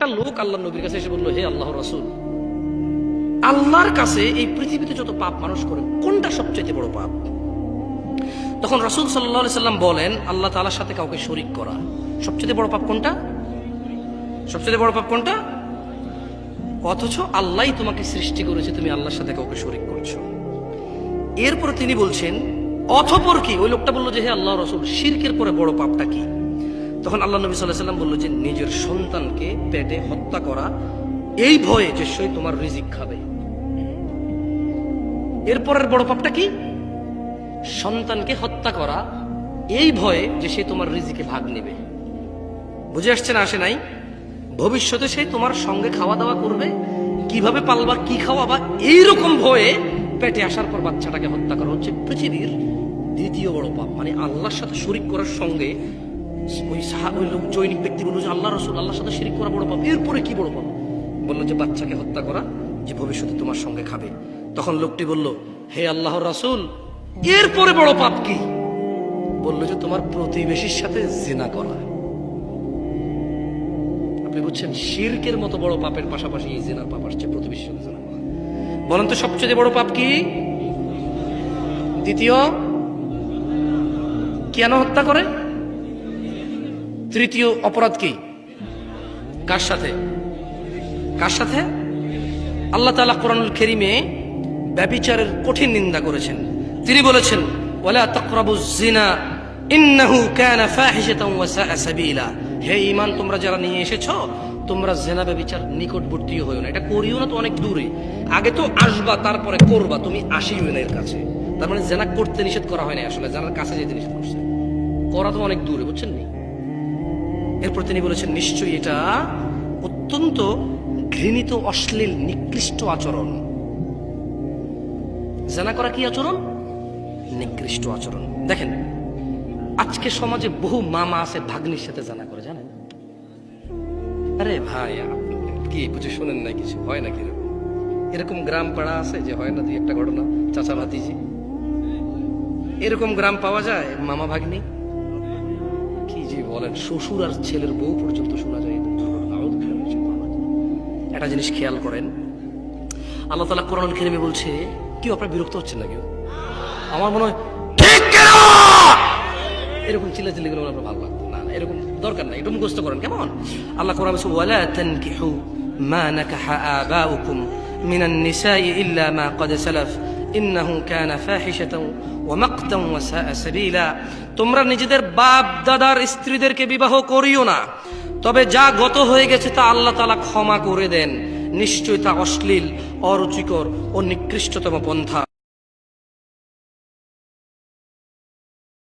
একটা লোক আল্লাহ নবীর কাছে এসে বলল, হে আল্লাহ রসুল, আল্লাহর কাছে এই পৃথিবীতে যত পাপ মানুষ করে কোনটা সবচেয়ে বড় পাপ? তখন রসুল সাল্লাহ সাল্লাম বলেন, আল্লাহ তালার সাথে কাউকে শরিক করা। সবচেয়ে বড় পাপ কোনটা? সবচেয়ে বড় পাপ কোনটা? অথচ আল্লাহই তোমাকে সৃষ্টি করেছে, তুমি আল্লাহর সাথে কাউকে শরিক করছ। এরপর তিনি বলছেন, অথপর কি? ওই লোকটা বলল যে, হে আল্লাহ রসুল, শিরকের পরে বড় পাপটা কি? তখন আল্লাহ নবী সাল্লাহ সাল্লাম বলল যে নিজের সন্তানকে পেটে হত্যা করা, এই ভয়ে যে সে তোমার রিজিক খাবে। এরপরের বড় পাপটা কি? সন্তানকে হত্যা করা, এই ভয়ে যে সে তোমার রিজিকে ভাগ নেবে। বুঝে আসছে না, আসে নাই? ভবিষ্যতে সে তোমার সঙ্গে খাওয়া দাওয়া করবে, কীভাবে পালবা, কি খাওয়াবা, এইরকম ভয়ে পেটে আসার পর বাচ্চাটাকে হত্যা করা হচ্ছে পৃথিবীর দ্বিতীয় বড় পাপ। মানে আল্লাহর সাথে শরিক করার সঙ্গে ওই ওই লোক জৈনিক ব্যক্তি বলল যে আল্লাহ রসুল, আল্লাহর সাথে শরিক করা বড় পাপ। এরপরে কি বড় পাপ? বলল যে বাচ্চাকে হত্যা করা যে ভবিষ্যতে তোমার সঙ্গে খাবে। তখন লোকটি বলল, হে আল্লাহ রাসূল, এরপরে বড় পাপ কি? বলল যে তোমার প্রতিবেশীর সাথে জিনা করা। আপনি বুঝছেন, শিরকের মতো বড় পাপের পাশাপাশি এই জেনার পাপ আসছে, প্রতিবেশীর সাথে জেনা করা। বলেন তো সবচেয়ে বড় পাপ কি? দ্বিতীয়, কেন হত্যা করে? তৃতীয় অপরাধ কি? কার সাথে? কার সাথে? আল্লাহ তাআলা কোরআনুল কেরিমে ব্যবিচারের কঠিন নিন্দা করেছেন। তিনি বলেছেন, ওয়ালা তাকরাবুজ জিনা ইন্নাহু কানা ফাহিশাতান ওয়া সাআ সাবিলা হে ঈমান তোমরা যারা নিয়ে এসেছ তোমরা জেনা ব্যবিচার নিকটবর্তী হইও না এটা করিও না তো অনেক দূরে আগে তো আসবা তারপরে করবা তুমি আসিও না এর কাছে তার মানে জেনা করতে নিষেধ করা হয় না আসলে জানার কাছে যেতে নিষেধ করছে করা তো অনেক দূরে বুঝছেন নি এরপর তিনি বলেছেন, নিশ্চয়ই এটা অত্যন্ত ঘৃণিত, অশ্লীল, নিকৃষ্ট আচরণ। জানা করা কি আচরণ? নিকৃষ্ট আচরণ। দেখেন, আজকে সমাজে বহু মামা আছে ভাগ্নির সাথে জানা করে, জানেন? আরে ভাই কি বুঝে শোনেন না, কিছু হয় না কীরকম এরকম গ্রাম পাড়া আছে যে হয় না, দুই একটা ঘটনা। চাচা ভাতিজি। এরকম গ্রাম পাওয়া যায় মামা ভাগ্নি? বলেন শ্বশুর আর ছেলের বউ পর্যন্ত শোনা যায়। একটা জিনিস খেয়াল করেন আল্লাহ তালা কোরআন খেরিমে বলছে কেউ আপনার বিরক্ত হচ্ছেন না কেউ? আমার মনে হয় ঠিক এরকম চিল্লা চিল্লি গুলো আপনার ভালো লাগতো না না এরকম দরকার নাই এটা মুখস্থ করেন কেমন? আল্লাহ কোরআন বলছে ওয়ালা তানকিহু মা নাকাহা আবাউকুম মিনান নিসাই ইল্লা মা قد সালাফ। ইন্নাহু কানা ফাহিশাতাও ওয়া মাকতাও ওয়া তোমরা নিজেদের বাপ দাদার স্ত্রীদেরকে বিবাহ করিও না। তবে যা গত হয়ে গেছে তা আল্লাহ তাআলা ক্ষমা করে দেন। নিশ্চয়ই তা অশ্লীল, অরুচিকর ও নিকৃষ্টতম পন্থা।